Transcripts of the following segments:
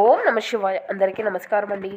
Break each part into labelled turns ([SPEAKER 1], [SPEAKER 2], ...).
[SPEAKER 1] ఓం నమ శివాయ. అందరికీ నమస్కారం అండి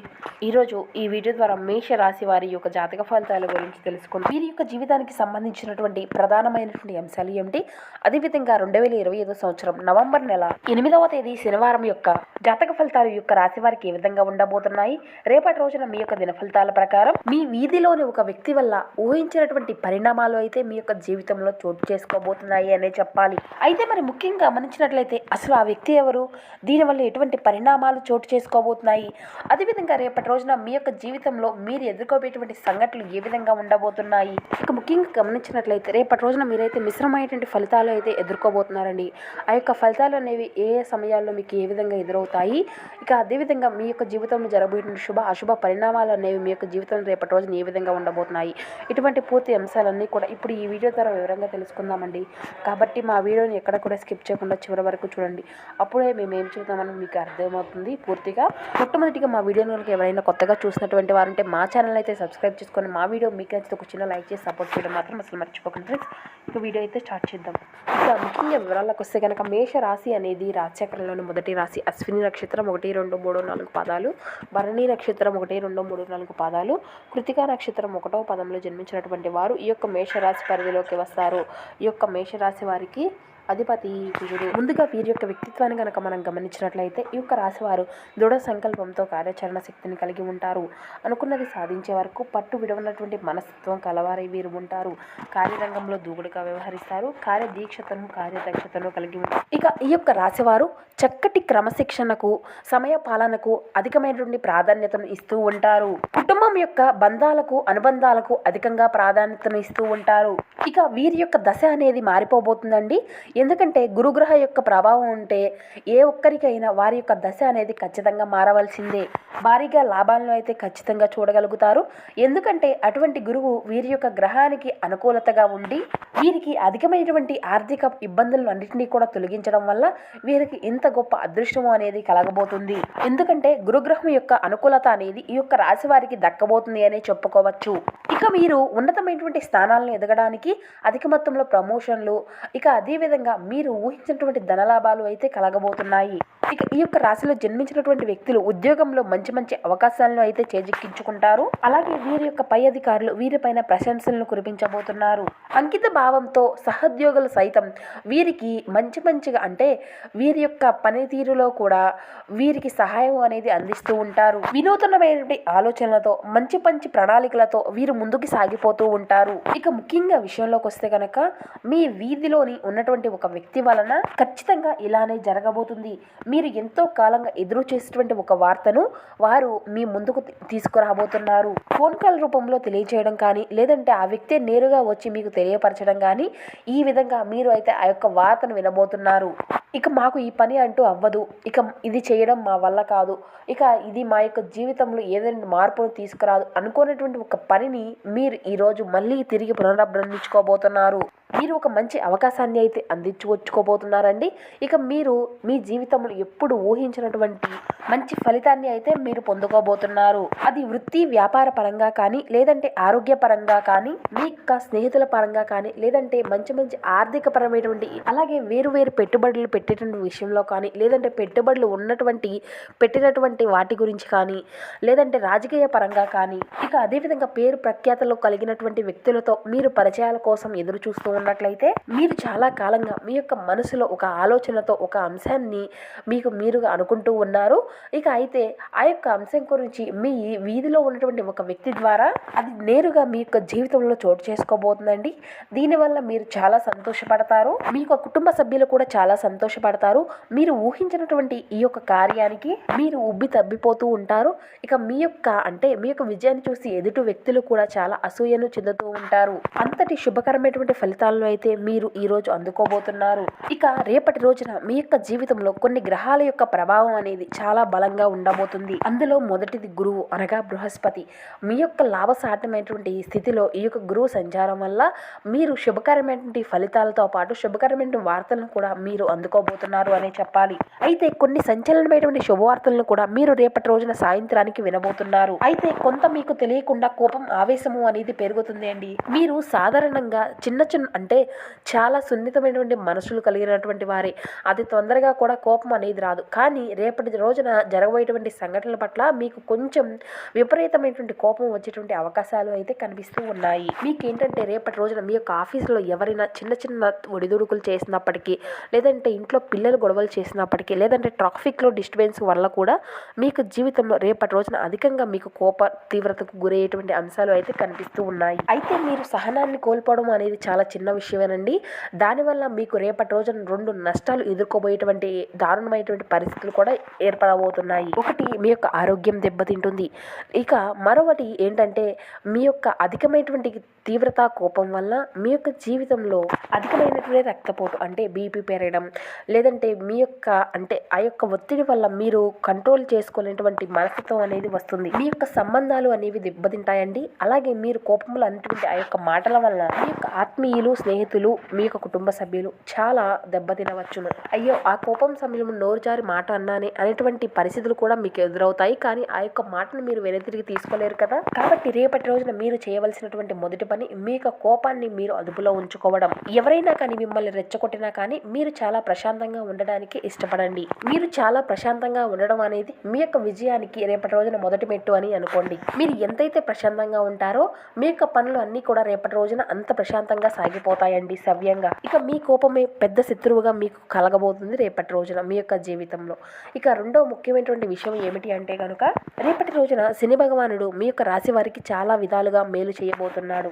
[SPEAKER 1] ఈరోజు ఈ వీడియో ద్వారా మేష రాశి వారి యొక్క జాతక ఫలితాల గురించి తెలుసుకుందాం. వీరి యొక్క జీవితానికి సంబంధించినటువంటి ప్రధానమైనటువంటి అంశాలు ఏమిటి? అదేవిధంగా రెండు వేల ఇరవై ఐదో సంవత్సరం నవంబర్ నెల ఎనిమిదవ తేదీ శనివారం యొక్క జాతక ఫలితాలు యొక్క రాశి వారికి ఏ విధంగా ఉండబోతున్నాయి? రేపటి రోజున మీ యొక్క దిన ఫలితాల ప్రకారం మీ వీధిలోని ఒక వ్యక్తి వల్ల ఊహించినటువంటి పరిణామాలు అయితే మీ యొక్క జీవితంలో చోటు చేసుకోబోతున్నాయి అనే చెప్పాలి. అయితే మరి ముఖ్యంగా గమనించినట్లయితే అసలు ఆ వ్యక్తి ఎవరు? దీనివల్ల ఎటువంటి పరిణామాలు చోటు చేసుకోబోతున్నాయి. అదేవిధంగా రేపటి రోజున మీ యొక్క జీవితంలో మీరు ఎదుర్కోబోయేటువంటి సంఘటనలు ఏ విధంగా ఉండబోతున్నాయి? ఇక ముఖ్యంగా గమనించినట్లయితే రేపటి రోజున మీరైతే మిశ్రమైనటువంటి ఫలితాలు అయితే ఎదుర్కోబోతున్నారండి. ఆ యొక్క ఫలితాలు అనేవి ఏ ఏ సమయాల్లో మీకు ఏ విధంగా ఎదురవుతాయి? ఇక అదేవిధంగా మీ యొక్క జీవితంలో జరగబోయేటువంటి శుభ అశుభ పరిణామాలు అనేవి మీ యొక్క జీవితంలో రేపటి రోజున ఏ విధంగా ఉండబోతున్నాయి? ఇటువంటి పూర్తి అంశాలన్నీ కూడా ఇప్పుడు ఈ వీడియో ద్వారా వివరంగా తెలుసుకుందామండి. కాబట్టి మా వీడియోని ఎక్కడ కూడా స్కిప్ చేయకుండా చివరి వరకు చూడండి. అప్పుడే మేము ఏం చెబుతామని మీకు అర్థమవుతుంది. పూర్తిగా. మొట్టమొదటిగా మా వీడియోని కనుక ఎవరైనా కొత్తగా చూసినటువంటి వారంటే మా ఛానల్ అయితే సబ్స్క్రైబ్ చేసుకొని మా వీడియో మీకు నచ్చితే ఒక చిన్న లైక్ చేసి సపోర్ట్ చేయడం మాత్రం అసలు మర్చిపోకండి ఫ్రెండ్స్. ఇక వీడియో అయితే స్టార్ట్ చేద్దాం. ఇక ముఖ్యంగా వివరాలకు వస్తే కనుక మేష రాశి అనేది రాశిచక్రంలోని మొదటి రాశి. అశ్విని నక్షత్రం ఒకటి రెండు మూడు నాలుగు పాదాలు. భరణి నక్షత్రం ఒకటి రెండు మూడు నాలుగు పాదాలు. కృతికా నక్షత్రం ఒకటో పదంలో జన్మించినటువంటి వారు ఈ యొక్క మేషరాశి పరిధిలోకి వస్తారు. ఈ యొక్క మేషరాశి వారికి అధిపతి కుజుడు ముందుగా వీరి యొక్క వ్యక్తిత్వాన్ని కనుక మనం గమనించినట్లయితే ఈ యొక్క రాశివారు దృఢ సంకల్పంతో కార్యాచరణ శక్తిని కలిగి ఉంటారు. అనుకున్నది సాధించే వరకు పట్టు విడవనటువంటి మనస్తత్వం కలవారై వీరు ఉంటారు. కార్యరంగంలో దూకుడుగా వ్యవహరిస్తారు. కార్యదీక్షతను కార్యదక్షతను కలిగి ఉంటారు ఇక ఈ యొక్క రాశివారు చక్కటి క్రమశిక్షణకు సమయ పాలనకు అధికమైనటువంటి ప్రాధాన్యతను ఇస్తూ ఉంటారు. కుటుంబం యొక్క బంధాలకు అనుబంధాలకు అధికంగా ప్రాధాన్యతను ఇస్తూ ఉంటారు. ఇక వీరి యొక్క దశ అనేది మారిపోబోతుందండి. ఎందుకంటే గురుగ్రహ యొక్క ప్రభావం ఉంటే ఏ ఒక్కరికైనా వారి యొక్క దశ అనేది ఖచ్చితంగా మారవలసిందే. భారీగా లాభాలను అయితే ఖచ్చితంగా చూడగలుగుతారు. ఎందుకంటే అటువంటి గురువు వీరి యొక్క గ్రహానికి అనుకూలతగా ఉండి వీరికి అధికమైనటువంటి ఆర్థిక ఇబ్బందులను అన్నింటినీ కూడా తొలగించడం వల్ల వీరికి ఇంత గొప్ప అదృష్టము అనేది కలగబోతుంది. ఎందుకంటే గురుగ్రహం యొక్క అనుకూలత అనేది ఈ యొక్క రాశి వారికి దక్కబోతుంది అనే చెప్పుకోవచ్చు. ఇక మీరు ఉన్నతమైనటువంటి స్థానాలను ఎదగడానికి అధిక మొత్తంలో ప్రమోషన్లు ఇక అదేవిధంగా మీరు ఊహించినటువంటి ధనలాభాలు అయితే కలగబోతున్నాయి. ఇక ఈ యొక్క రాశిలో జన్మించినటువంటి వ్యక్తులు ఉద్యోగంలో మంచి మంచి అవకాశాలను అయితే చేజిక్కించుకుంటారు. అలాగే వీరి యొక్క పై అధికారులు వీరిపైన ప్రశంసలను కురిపించబోతున్నారు. అంకిత భావంతో సహోద్యోగులు సైతం వీరికి మంచి మంచిగా అంటే వీరి యొక్క పనితీరులో కూడా వీరికి సహాయం అనేది అందిస్తూ ఉంటారు. వినూతనమైనటువంటి ఆలోచనలతో మంచి మంచి ప్రణాళికలతో వీరు ముందుకు సాగిపోతూ ఉంటారు. ఇక ముఖ్యంగా విషయంలోకి వస్తే కనుక మీ వీధిలోని ఉన్నటువంటి ఒక వ్యక్తి వలన ఖచ్చితంగా ఇలానే జరగబోతుంది. మీరు ఎంతో కాలంగా ఎదురు చేసినటువంటి ఒక వార్తను వారు మీ ముందుకు తీసుకురాబోతున్నారు. ఫోన్ కాల్ రూపంలో తెలియజేయడం కానీ లేదంటే ఆ వ్యక్తి నేరుగా వచ్చి మీకు తెలియపరచడం కానీ ఈ విధంగా మీరు అయితే ఆ యొక్క వార్తను వినబోతున్నారు. ఇక మాకు ఈ పని అంటూ అవ్వదు. ఇక ఇది చేయడం మా వల్ల కాదు. ఇక ఇది మా యొక్క జీవితంలో ఏదైనా మార్పును తీసుకురాదు అనుకునేటువంటి ఒక పనిని మీరు ఈరోజు మళ్ళీ తిరిగి పునరభినందించుకోబోతున్నారు మీరు ఒక మంచి అవకాశాన్ని అయితే అందించుకొచ్చుకోబోతున్నారండి. ఇక మీరు మీ జీవితంలో ఎప్పుడు ఊహించినటువంటి మంచి ఫలితాన్ని అయితే మీరు పొందుకోబోతున్నారు. అది వృత్తి వ్యాపార పరంగా కానీ లేదంటే ఆరోగ్య పరంగా కానీ మీ యొక్క స్నేహితుల పరంగా కానీ లేదంటే మంచి మంచి ఆర్థిక పరమైనటువంటి అలాగే వేరు వేరు పెట్టుబడులు పెట్టేటువంటి విషయంలో కానీ లేదంటే పెట్టుబడులు ఉన్నటువంటి పెట్టినటువంటి వాటి గురించి కానీ లేదంటే రాజకీయ పరంగా కానీ ఇక అదేవిధంగా పేరు ప్రఖ్యాతలు కలిగినటువంటి వ్యక్తులతో మీరు పరిచయాల కోసం ఎదురు చూస్తూ ఉన్నట్లయితే మీరు చాలా కాలంగా మీ యొక్క మనసులో ఒక ఆలోచనతో ఒక అంశాన్ని మీకు మీరుగా అనుకుంటూ ఉన్నారు. ఇక అయితే ఆ యొక్క అంశం గురించి మీ వీధిలో ఉన్నటువంటి ఒక వ్యక్తి ద్వారా అది నేరుగా మీ యొక్క జీవితంలో చోటు చేసుకోబోతుందండి. దీనివల్ల మీరు చాలా సంతోషపడతారు. మీ యొక్క కుటుంబ సభ్యులు కూడా చాలా సంతోషపడతారు. మీరు ఊహించినటువంటి ఈ యొక్క కార్యానికి మీరు ఉబ్బి తబ్బిపోతూ ఉంటారు. ఇక మీ యొక్క అంటే మీ యొక్క విజయాన్ని చూసి ఎదుటి వ్యక్తులు కూడా చాలా అసూయను చెందుతూ ఉంటారు. అంతటి శుభకరమైనటువంటి ఫలితాలను అయితే మీరు ఈ రోజు అందుకోబోతున్నారు. ఇక రేపటి రోజున మీ యొక్క జీవితంలో కొన్ని గ్రహాల యొక్క ప్రభావం అనేది చాలా బలంగా ఉండబోతుంది. అందులో మొదటిది గురువు అనగా బృహస్పతి. మీ యొక్క లాభసాటమైనటువంటి స్థితిలో ఈ యొక్క గురువు సంచారం వల్ల మీరు శుభకరమైనటువంటి ఫలితాలతో పాటు శుభకరమైన వార్తలను కూడా మీరు అందుకోబోతున్నారు అనే చెప్పాలి. అయితే కొన్ని సంచలనమైనటువంటి శుభవార్తలను కూడా మీరు రేపటి రోజున సాయంత్రానికి వినబోతున్నారు. అయితే కొంత మీకు తెలియకుండా కోపం ఆవేశము అనేది పెరుగుతుంది అండి. మీరు సాధారణంగా చిన్న చిన్న అంటే చాలా సున్నితమైనటువంటి మనసులు కలిగినటువంటి వారే. అది తొందరగా కూడా కోపం అనేది రాదు. కానీ రేపటి రోజున జరగబోయేటువంటి సంఘటనల పట్ల మీకు కొంచెం విపరీతమైనటువంటి కోపం వచ్చేటువంటి అవకాశాలు అయితే కనిపిస్తూ ఉన్నాయి. మీకు ఏంటంటే రేపటి రోజున మీ యొక్క ఆఫీసులో ఎవరైనా చిన్న చిన్న ఒడిదుడుకులు చేసినప్పటికీ లేదంటే ఇంట్లో పిల్లలు గొడవలు చేసినప్పటికీ లేదంటే ట్రాఫిక్లో డిస్టర్బెన్స్ వల్ల కూడా మీకు జీవితంలో రేపటి రోజున అధికంగా మీకు కోప తీవ్రతకు గురయ్యేటువంటి అంశాలు అయితే కనిపిస్తూ ఉన్నాయి. అయితే మీరు సహనాన్ని కోల్పోవడం అనేది చాలా చిన్న విషయమేనండి. దానివల్ల మీకు రేపటి రోజున రెండు నష్టాలు ఎదుర్కోబోయేటువంటి దారుణమైనటువంటి పరిస్థితులు కూడా ఏర్పడబోతున్నాయి. ఒకటి మీ యొక్క ఆరోగ్యం దెబ్బతింటుంది. ఇక మరొకటి ఏంటంటే మీ యొక్క అధికమైనటువంటి తీవ్రత కోపం వల్ల మీ యొక్క జీవితంలో అధికమైనటువంటి రక్తపోటు అంటే బీపీ పెరగడం లేదంటే మీ యొక్క అంటే ఆ యొక్క ఒత్తిడి వల్ల మీరు కంట్రోల్ చేసుకోలేనటువంటి మనస్తత్వం అనేది వస్తుంది. మీ యొక్క సంబంధాలు అనేవి దెబ్బతింటాయండి. అలాగే మీరు కోపంలో అనేటువంటి ఆ యొక్క మాటల వల్ల మీ యొక్క ఆత్మీయులు స్నేహితులు మీ యొక్క కుటుంబ సభ్యులు చాలా దెబ్బతినవచ్చును. అయ్యో ఆ కోపం సమయంలో నోరుజారి మాట అన్నానే అనేటువంటి పరిస్థితులు కూడా మీకు ఎదురవుతాయి. కానీ ఆ యొక్క మాటను మీరు వెనుతిరిగి తీసుకోలేరు కదా. కాబట్టి రేపటి రోజున మీరు చేయవలసినటువంటి మొదటి పని మీ యొక్క కోపాన్ని మీరు అదుపులో ఉంచుకోవడం. ఎవరైనా కానీ మిమ్మల్ని రెచ్చగొట్టినా కానీ మీరు చాలా ప్రశాంతంగా ఉండడానికి ఇష్టపడండి. మీరు చాలా ప్రశాంతంగా ఉండడం అనేది మీ యొక్క విజయానికి రేపటి రోజున మొదటి మెట్టు అని అనుకోండి. మీరు ఎంతైతే ప్రశాంతంగా ఉంటారో మీ యొక్క పనులు అన్నీ కూడా రేపటి రోజున అంత ప్రశాంతంగా సాగిపోతాయండి సవ్యంగా. ఇక మీ కోపమే పెద్ద శత్రువుగా మీకు కలగబోతుంది రేపటి రోజున మీ యొక్క జీవితంలో. ఇక రెండో ముఖ్యమైనటువంటి విషయం ఏమిటి అంటే కనుక రేపటి రోజున శని భగవానుడు మీ యొక్క రాశి వారికి చాలా విధాలుగా మేలు చేయబోతున్నాడు.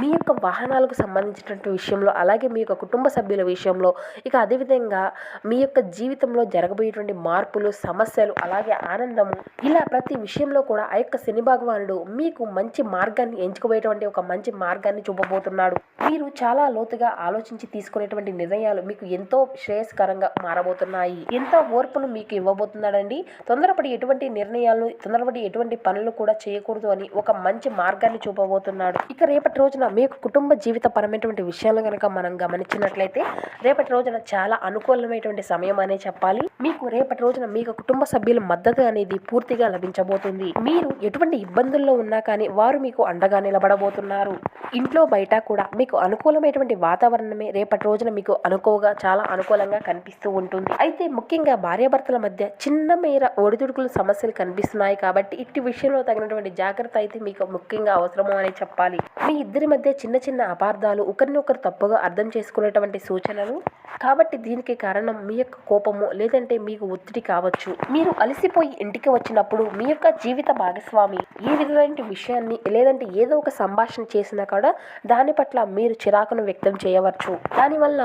[SPEAKER 1] మీ యొక్క వాహనాలకు సంబంధించినటువంటి విషయంలో అలాగే మీ యొక్క కుటుంబ సభ్యుల విషయంలో ఇక అదేవిధంగా మీ యొక్క జీవితంలో జరగబోయేటువంటి మార్పులు సమస్యలు అలాగే ఆనందము ఇలా ప్రతి విషయంలో కూడా ఆ యొక్క శని భగవానుడు మీకు మంచి మార్గాన్ని ఎంచుకోబోయేటువంటి ఒక మంచి మార్గాన్ని చూపబోతున్నాడు. మీరు చాలా లోతుగా ఆలోచించి తీసుకునేటువంటి నిర్ణయాలు మీకు ఎంతో శ్రేయస్కరంగా మారబోతున్నాయి. ఎంతో ఓర్పును మీకు ఇవ్వబోతున్నాడండి. తొందరపడి ఎటువంటి నిర్ణయాలు తొందరపడి ఎటువంటి పనులు కూడా చేయకూడదు అని ఒక మంచి మార్గాన్ని చూపబోతున్నాడు. ఇక రేపటి రోజు రోజున మీ యొక్క కుటుంబ జీవిత పరమైనటువంటి విషయాలను కనుక మనం గమనించినట్లయితే రేపటి రోజున చాలా అనుకూలమైనటువంటి సమయం అనే చెప్పాలి. మీకు రేపటి రోజున మీ కుటుంబ సభ్యుల మద్దతు అనేది పూర్తిగా లభించబోతుంది. మీరు ఎటువంటి ఇబ్బందుల్లో ఉన్నా కానీ వారు మీకు అండగా నిలబడబోతున్నారు. ఇంట్లో బయట కూడా మీకు అనుకూలమైనటువంటి వాతావరణమే రేపటి రోజున మీకు అనుకోగా చాలా అనుకూలంగా కనిపిస్తూ ఉంటుంది. అయితే ముఖ్యంగా భార్యాభర్తల మధ్య చిన్న మేర ఒడిదుడుకుల సమస్యలు కనిపిస్తున్నాయి కాబట్టి ఇట్టి విషయంలో తగినటువంటి జాగ్రత్త అయితే మీకు ముఖ్యంగా అవసరము అని చెప్పాలి. మీ ఇద్దరి మధ్య చిన్న చిన్న అపార్థాలు ఒకరినొకరు తప్పుగా అర్థం చేసుకునేటువంటి సూచనలు. కాబట్టి దీనికి కారణం మీ యొక్క కోపము లేదంటే మీకు ఒత్తిడి కావచ్చు. మీరు అలసిపోయి ఇంటికి వచ్చినప్పుడు మీ యొక్క జీవిత భాగస్వామి ఈ విధమైన విషయాన్ని లేదంటే ఏదో ఒక సంభాషణ చేసినా కూడా దాని పట్ల మీరు చిరాకును వ్యక్తం చేయవచ్చు. దానివల్ల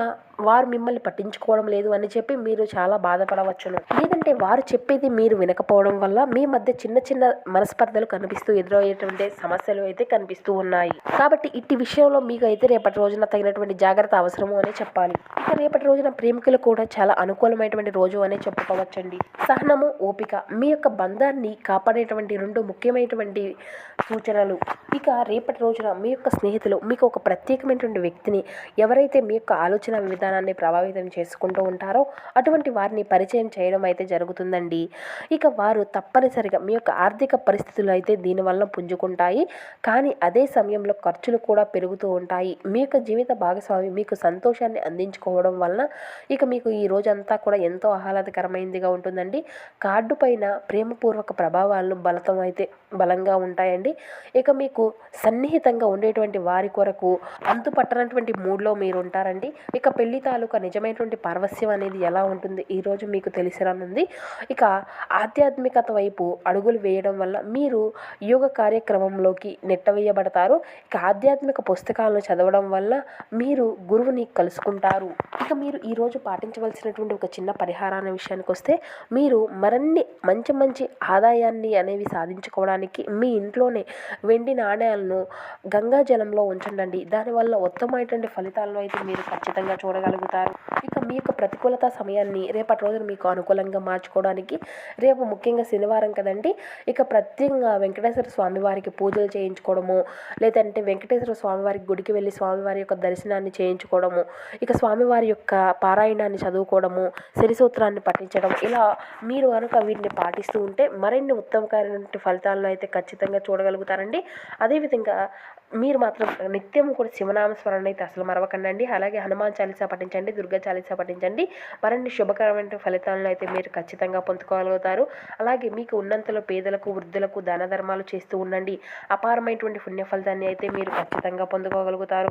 [SPEAKER 1] వారు మిమ్మల్ని పట్టించుకోవడం లేదు అని చెప్పి మీరు చాలా బాధపడవచ్చును. లేదంటే వారు చెప్పేది మీరు వినకపోవడం వల్ల మీ మధ్య చిన్న చిన్న మనస్పర్ధలు కనిపిస్తూ ఎదురయ్యేటువంటి సమస్యలు అయితే కనిపిస్తూ ఉన్నాయి. కాబట్టి ఇట్టి విషయంలో మీకు అయితే రేపటి రోజున తగినటువంటి జాగ్రత్త అవసరము అని చెప్పాలి. ఇక రేపటి రోజున ప్రేమికులు కూడా చాలా అనుకూలమైనటువంటి రోజు అనే చెప్పుకోవచ్చండి. సహనము ఓపిక మీ యొక్క బంధాన్ని కాపాడేటువంటి రెండు ముఖ్యమైనటువంటి సూచనలు. ఇక రేపటి రోజున మీ యొక్క స్నేహితులు మీకు ఒక ప్రత్యేకమైనటువంటి వ్యక్తిని ఎవరైతే మీ యొక్క ఆలోచన విధానాన్ని ప్రభావితం చేసుకుంటూ ఉంటారో అటువంటి వారిని పరిచయం చేయడం అయితే జరుగుతుందండి. ఇక వారు తప్పనిసరిగా మీ యొక్క ఆర్థిక పరిస్థితులు అయితే దీనివల్ల పుంజుకుంటాయి. కానీ అదే సమయంలో ఖర్చులు కూడా పెరుగుతూ ఉంటాయి. మీ యొక్క జీవిత భాగస్వామి మీకు సంతోషాన్ని అందించుకోవడం వలన ఇక మీకు ఈ రోజంతా కూడా ఎంతో ఆహ్లాదకరమైనదిగా ఉంటుందండి. కార్డు పైన ప్రేమపూర్వక ప్రభావాలను బలతం అయితే బలంగా ఉంటాయండి. ఇక మీకు సన్నిహితంగా ఉండేటువంటి వారి కొరకు అంతుపట్టనటువంటి మూడ్లో మీరు ఉంటారండి ఇక పెళ్ళి తాలూకా నిజమైనటువంటి పార్వస్యం అనేది ఎలా ఉంటుంది? ఈరోజు మీకు తెలిసిరానుంది. ఇక ఆధ్యాత్మికత వైపు అడుగులు వేయడం వల్ల మీరు యోగ కార్యక్రమంలోకి నెట్టవేయబడతారు. ఇక ఆధ్యాత్మిక పుస్తకాలను చదవడం వల్ల మీరు గురువుని కలుసుకుంటారు. ఇక మీరు ఈరోజు పాటించవలసినటువంటి ఒక చిన్న పరిహారాన్ని విషయానికి వస్తే మీరు మరిన్ని మంచి మంచి ఆదాయాన్ని అనేవి సాధించుకోవడానికి మీ ఇంట్లోనే వెండి నాణ్యాలను గంగా జలంలో ఉంచండి దానివల్ల ఉత్తమమైనటువంటి ఫలితాలను అయితే మీరు ఖచ్చితంగా చూడగలుగుతారు. ఇక మీ యొక్క ప్రతికూలత సమయాన్ని రేపటి రోజున మీకు అనుకూలంగా మార్చుకోవడానికి రేపు ముఖ్యంగా శనివారం కదండి. ఇక ప్రత్యేకంగా వెంకటేశ్వర స్వామి వారికి పూజలు చేయించుకోవడము లేదంటే వెంకటేశ్వర స్వామివారికి గుడికి వెళ్ళి స్వామివారి యొక్క దర్శనాన్ని చేయించుకోవడము ఇక స్వామివారి యొక్క పారాయణాన్ని చదువుకోవడము శని సూత్రాన్ని పఠించడం ఇలా మీరు కనుక వీటిని పాటిస్తూ ఉంటే మరిన్ని ఉత్తమకరమైన ఫలితాలను అయితే ఖచ్చితంగా చూడగలుగుతారండి. అదేవిధంగా మీరు మాత్రం నిత్యం కూడా శివనామ స్మరణ అయితే అసలు మరవకండి అలాగే హనుమాన్ చాలీసా పఠించండి దుర్గా చాలీసా పఠించండి. మరిన్ని శుభకరమైన ఫలితాలను అయితే మీరు ఖచ్చితంగా పొందుకోగలుగుతారు. అలాగే మీకు ఉన్నంతలో పేదలకు వృద్ధులకు దాన ధర్మాలు చేస్తూ ఉండండి. అపారమైనటువంటి పుణ్య ఫలితాన్ని అయితే మీరు ఖచ్చితంగా పొందుకోగలుగుతారు.